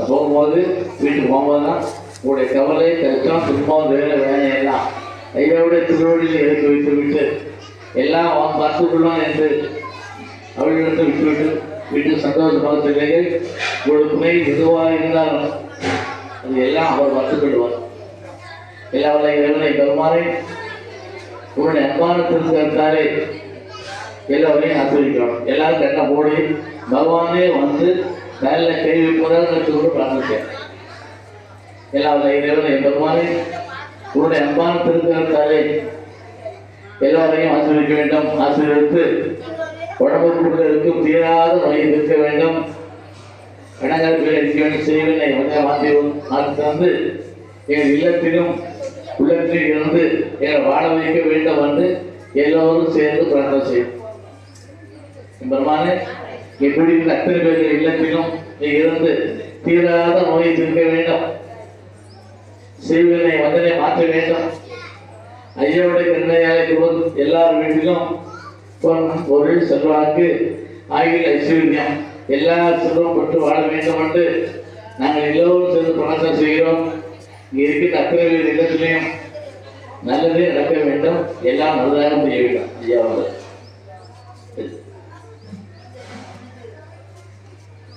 போகும்போது வீட்டுக்கு போகும்போது தான் உங்களுடைய கவலை கஷ்டம் துன்பம் வேலை வேலை எல்லாம் ஐயாவுடைய திருவடியில் எடுத்து வைத்து விட்டு எல்லாம் அவன் பார்த்துக்கொள்வான் என்று அவளிடத்தை விட்டுவிட்டு வீட்டு சந்தோஷமாக செல்லுங்கள் உங்களுடைய துணை எதுவாக இருந்தாலும் அது எல்லாம் அவர் பார்த்துக்கொள்வார் எல்லா வல்ல இறைவனை பெருமாறே உன்னுடைய அன்பான திருத்தாலே எல்லோரையும் ஆசிரியக்கிறோம் எல்லாரும் கண்ணை போடி பகவானே வந்து நல்ல கேள்வி வைப்பதாக கூட பிரார்த்தித்தேன் எல்லா வல்ல இறைவனை பெருமாறே உன்னுடைய அன்பான திருத்தாலே எல்லோரையும் ஆசீர்வதிக்க வேண்டும். ஆசீர்வதித்து உடம்புக்குள்ள தீராத நோயை இருக்க வேண்டும். கணங்களுக்கு இருக்க வேண்டும் செய்வனை வந்து மாற்றி மாற்றி தந்து எங்கள் இல்லத்திலும் உள்ளத்தில் இருந்து எங்களை வாழ வைக்க வேண்டும் என்று எல்லோரும் சேர்ந்து பிரார்த்தனை செய்யும் பெருமானே எப்படி இந்த பேர் இல்லத்திலும் இருந்து தீராத நோயை தீர்க்க வேண்டும். செய்வனை வந்தனை மாற்ற வேண்டும். ஐயாவுடைய கருணையாலே குரு எல்லார் வீட்டிலும் பொன் பொருள் செல்வாக்கு ஆகிய ஐஸ்வர்யம் எல்லா செல்வம் பெற்று வாழ வேண்டும் என்று நாங்கள் எல்லோரும் சேர்ந்து பிரார்த்தனை செய்கிறோம். இங்கே இருக்கின்ற இல்லத்திலையும் நல்லதே நடக்க வேண்டும். எல்லாம் நல்லதாக செய்ய வேண்டும். ஐயாவது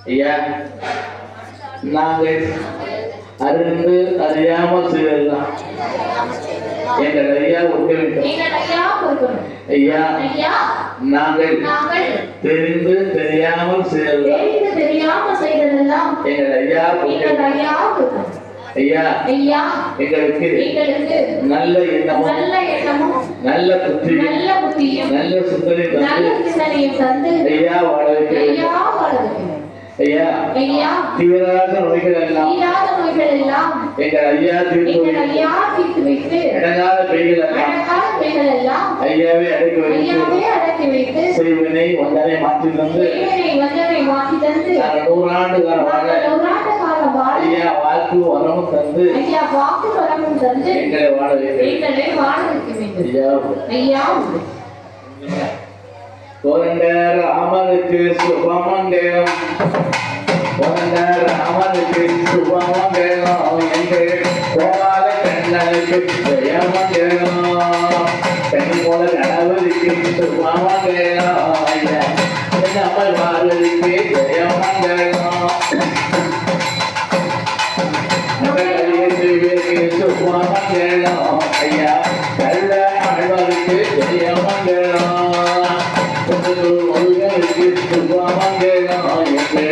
ஐயா நாங்கள் அறிந்து அறியாமல் செய்தெல்லாம் எங்கள் ஐயா ஒக்க வேண்டும். ஐயா நாங்கள் தெரிந்து தெரியாமல் செய்தெல்லாம் எங்கள் ஐயா ஐயா ஐயா எங்களுக்கு நல்ல எண்ணமும் நல்ல எண்ணமும் நல்ல புத்தி நல்ல புத்தியும் நல்ல சிந்தனையும் தந்து ஐயா வாழ ஐயா வாழ ஐயா. தீவிராத நோய்கள் எல்லாம் தீராத நோய்கள் எல்லாம் எங்கள் ஐயா தீர்த்து எங்கள் வைத்து ஐயா தீர்த்து வைத்து இடங்காத பெய்கள் எல்லாம் அழகான நோய்கள் எல்லாம் ஐயாவே அடக்கி வைத்து ஐயாவே அடக்கி வைத்து செய்வினை வந்தனை மாற்றி தந்து தேவனை வந்தனை மாற்றி தந்து நாங்கள் நூறாண்டு காலம் வாழ நாங்கள் நூறாண்டு காலம் வாழ ஐயா வாக்கு வரமும் தந்து ஐயா வாக்கு வரமும் தந்து எங்களை வாழ வைக்க வேண்டும். எங்களை வாழ வைக்க வேண்டும். ஐயா ஐயா. பிறந்த ராமனுக்கு சுபமண்டேம் பிறந்த ராமனுக்கு சுபமா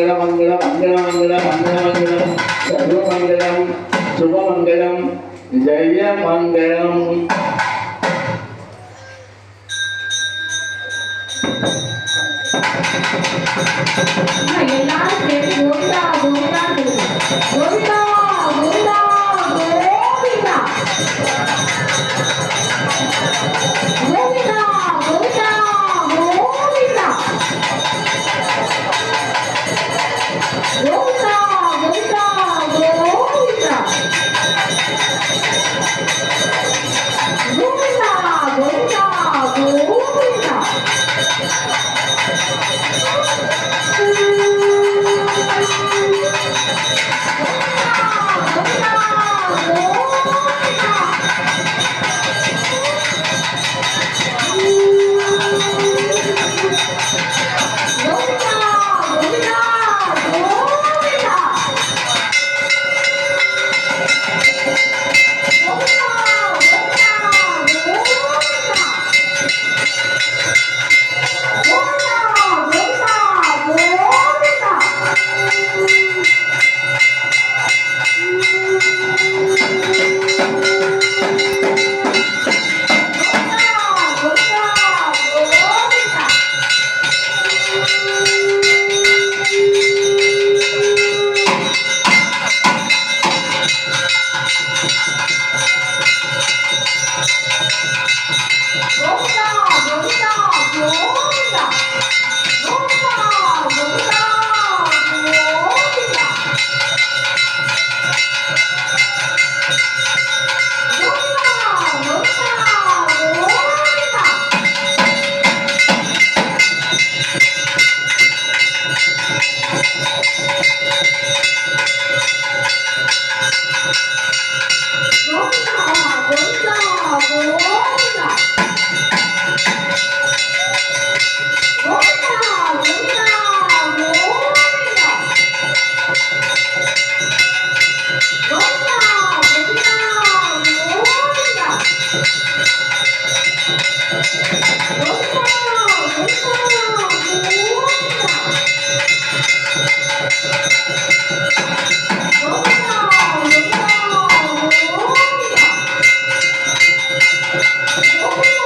மங்களமங்கலம் மங்களமங்கலம் மங்களமங்கலம் சர்வமங்கலம் சுபமங்கலம் ஜெயமங்கலம் எல்லாரும் சேர்ந்து கோவிந்தா கோவிந்தா கோவிந்தா கோவிந்தா கோவிந்தா கோவிந்தா கோவிந்தா you Oh,